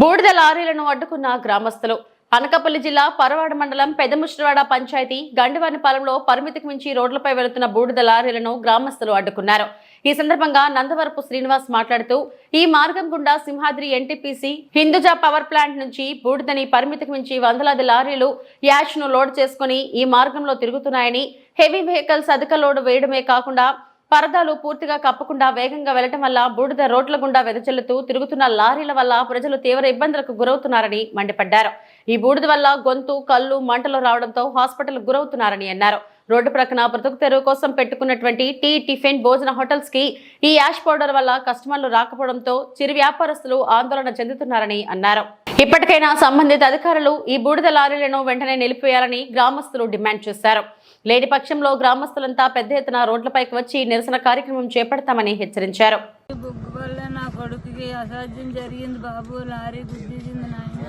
బూడిద లారీలను అడ్డుకున్న గ్రామస్తులు. అనకాపల్లి జిల్లా పరవాడ మండలం పెదముష్టివాడ పంచాయతీ గండివానిపాలెంలో పరిమితికి మించి రోడ్లపై వెళుతున్న బూడిద లారీలను గ్రామస్తులు అడ్డుకున్నారు. ఈ సందర్భంగా నందవరపు శ్రీనివాస్ మాట్లాడుతూ ఈ మార్గం గుండా Simhadri NTPC Hinduja power plant నుంచి బూడిదని పరిమితికి మించి వందలాది లారీలు యాష్ను లోడ్ చేసుకుని ఈ మార్గంలో తిరుగుతున్నాయని హెవీ వెహికల్స్ అధిక లోడ్ వేయడమే కాకుండా పరదాలు పూర్తిగా కప్పకుండా వేగంగా వెళ్ళటం వల్ల బూడిద రోడ్ల గుండా వెదజల్లుతూ తిరుగుతున్న లారీల వల్ల ప్రజలు తీవ్ర ఇబ్బందులకు గురవుతున్నారని మండిపడ్డారు. ఈ బూడిద వల్ల గొంతు కళ్ళు మంటలు రావడంతో హాస్పిటల్ గురవుతున్నారని అన్నారు. రోడ్డు ప్రక్కన బ్రతుకు తెరువు కోసం పెట్టుకున్నటువంటి టీ టిఫిన్ భోజన హోటల్స్కి ఈ యాష్ పౌడర్ వల్ల కస్టమర్లు రాకపోవడంతో చిరు వ్యాపారస్తులు ఆందోళన చెందుతున్నారని అన్నారు. ఇప్పటికైనా సంబంధిత అధికారులు ఈ బూడిద లారీలను వెంటనే నిలిపివేయాలని గ్రామస్తులు డిమాండ్ చేశారు. లేని పక్షంలో గ్రామస్తులంతా పెద్ద ఎత్తున రోడ్లపైకి వచ్చి నిరసన కార్యక్రమం చేపడతామని హెచ్చరించారు. ఈ బుగ్గు వల్ల నా కొడుకుకి అసాధ్యం జరిగింది బాబు. లారీ గుద్దేసింది నాయన.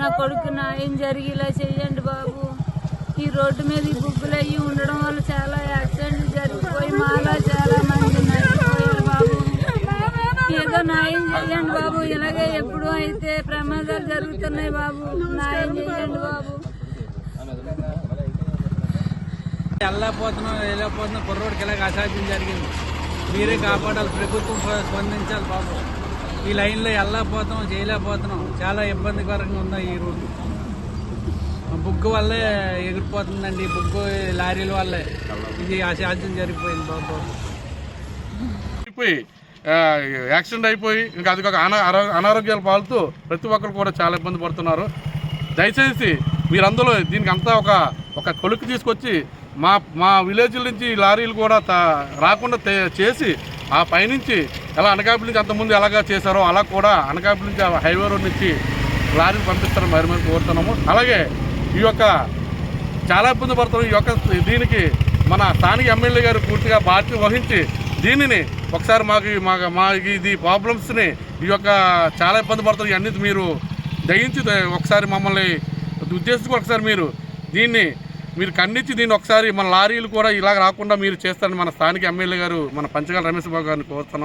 నా కొడుకు నాయం జరిగేలా చేయండి బాబు. ఈ రోడ్డు మీద ఈ బుగ్గులు అయ్యి ఉండడం వల్ల చాలా చేయండి బాబు. ఇలాగే ఎప్పుడు అయితే ప్రమాదాలు జరుగుతున్నాయి బాబు. న్యాయం చేయండి బాబు. వెళ్ళకపోతున్నాం వెళ్ళకపోతున్నాం కుర్రోడికి ఇలాగ అసాధ్యం జరిగింది. మీరే కాపాడాలి ప్రభుత్వం స్ప- స్పందించాలి బాబు. ఈ లైన్లో వెళ్ళకపోతున్నాం చేయలేకపోతున్నాం. చాలా ఇబ్బందికరంగా ఉంది ఈ రోడ్డు బుగ్గు వల్లే ఎగిరిపోతుందండి ఈ బుగ్గు లారీల వల్లే. ఇది అసాధ్యం జరిగిపోయింది బాబు. యాక్సిడెంట్ అయిపోయి ఇంకా అది ఒక అనారోగ్యాలు పాలుతూ ప్రతి ఒక్కరు కూడా చాలా ఇబ్బంది పడుతున్నారు. దయచేసి మీరందరూ దీనికి అంతా ఒక ఒక కొలుకు తీసుకొచ్చి మా మా విలేజ్ నుంచి లారీలు కూడా రాకుండా చేసి ఆ పైనుంచి ఎలా అనకాపల్లి నుంచి అంతకుముందు ఎలాగా చేశారో అలా కూడా అనకాపల్లి నుంచి ఆ హైవే రోడ్ నుంచి లారీలు పంపిస్తారని మరి మేము కోరుతున్నాము. అలాగే ఈ యొక్క చాలా ఇబ్బంది పడుతున్నాం. ఈ యొక్క దీనికి మన స్థానిక ఎమ్మెల్యే గారు పూర్తిగా బాధ్యత వహించి దీనిని ఒకసారి మాకు మా మా ఇది ప్రాబ్లమ్స్ని ఈ యొక్క చాలా ఇబ్బంది పడుతుంది ఇవన్నీ మీరు దయించి ఒకసారి మమ్మల్ని ఉద్దేశించుకుని ఒకసారి మీరు దీన్ని మీరు ఖండించి దీన్ని ఒకసారి మన లారీలు కూడా ఇలా రాకుండా మీరు చేస్తారని మన స్థానిక ఎమ్మెల్యే గారు మన పంచగల రమేష్ బాబు గారిని కోరుతున్నాం.